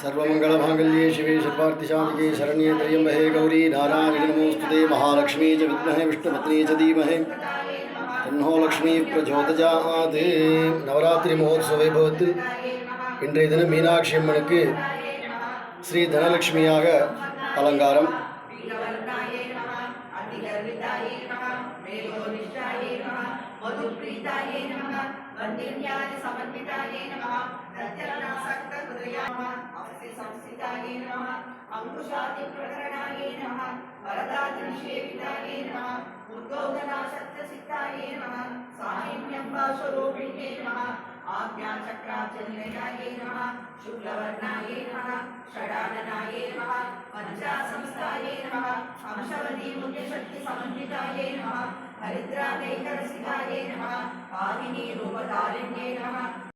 सर्वमङ्गलमाङ्गल्ये शिवे सर्वार्थिशान्तिके शरण्ये त्र्यम्बके गौरी नारायणि नमोऽस्तुते महालक्ष्मी च विद्महे विष्णुपत्नी च धीमहि तन्नो लक्ष्मी प्रचोदयात् நவராத்திரி மகோத்சவை பவத்து இன்றைய தினம் மீனாட்சி அம்மனுக்கு ஸ்ரீ தனலட்சுமியாக அலங்காரம் वीरवर्णाय प्रत्यरणासक्त हृदया नमः अवसि संस्थिताय नमः अङ्कुशादिप्रकरणाय नमः वरदादिनिषेविताय नमः उद्गोदनाशक्तसिद्धाय नमः साहिन्यम्बास्वरूपिणे नमः आज्ञाचक्राचनिलयाय नमः शुक्लवर्णाय नमः षडाननाय नमः पञ्चासंस्थाय नमः अंशवती मुख्यशक्तिसमन्विताय नमः हरिद्रादैकरसिकाय नमः पाहिनी रूपधारिण्ये नमः